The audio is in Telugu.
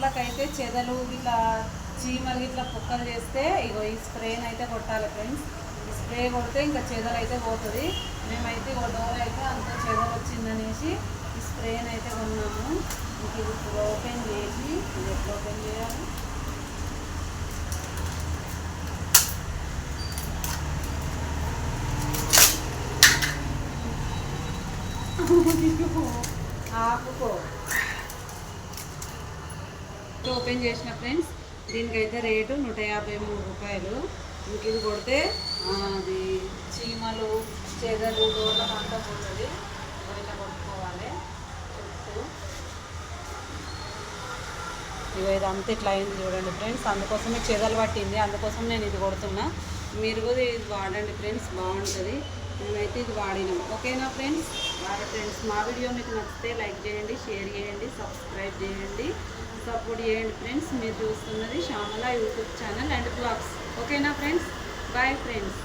రోడ్లకైతే చెదలు ఇట్లా చీమలు ఇట్లా పుక్కలు చేస్తే ఇగో ఈ స్ప్రేని అయితే కొట్టాలి ఫ్రెండ్స్ ఈ స్ప్రే కొడితే ఇంకా చెదలు అయితే పోతుంది. మేమైతే ఒక డోర్ అయితే అంత చెదలు వచ్చిందనేసి ఈ స్ప్రేని అయితే కొన్నాము. ఇంక ఇది ఇప్పుడు ఓపెన్ చేసి ఇది ఎట్లా ఓపెన్ చేయాలి? ఆపుకో. ఓపెన్ చేసిన ఫ్రెండ్స్ దీనికైతే రేటు నూట యాభై మూడు రూపాయలు. ఇంక ఇది కొడితే అది చీమలు చెదలు డోర్లకు అంతా పోతుంది. ఇట్లా కొట్టుకోవాలి చుట్టూ ఇగో ఇది అంతా ఇట్లా అయింది చూడండి ఫ్రెండ్స్. అందుకోసమే చెదలు పట్టింది. అందుకోసం నేను ఇది కొడుతున్నా. మీరు కూడా ఇది వాడండి ఫ్రెండ్స్. బాగుంటుంది. మేమైతే ఇది వాడినాం. ఓకేనా ఫ్రెండ్స్? వాడే ఫ్రెండ్స్ మా వీడియో మీకు నచ్చితే లైక్ చేయండి షేర్ చేయండి సబ్స్క్రైబ్ చేయండి. సపోర్ట్ చేయండి ఫ్రెండ్స్. మీరు చూస్తున్నది Shyamala YouTube channel and vlogs. ఓకేనా ఫ్రెండ్స్? Bye friends.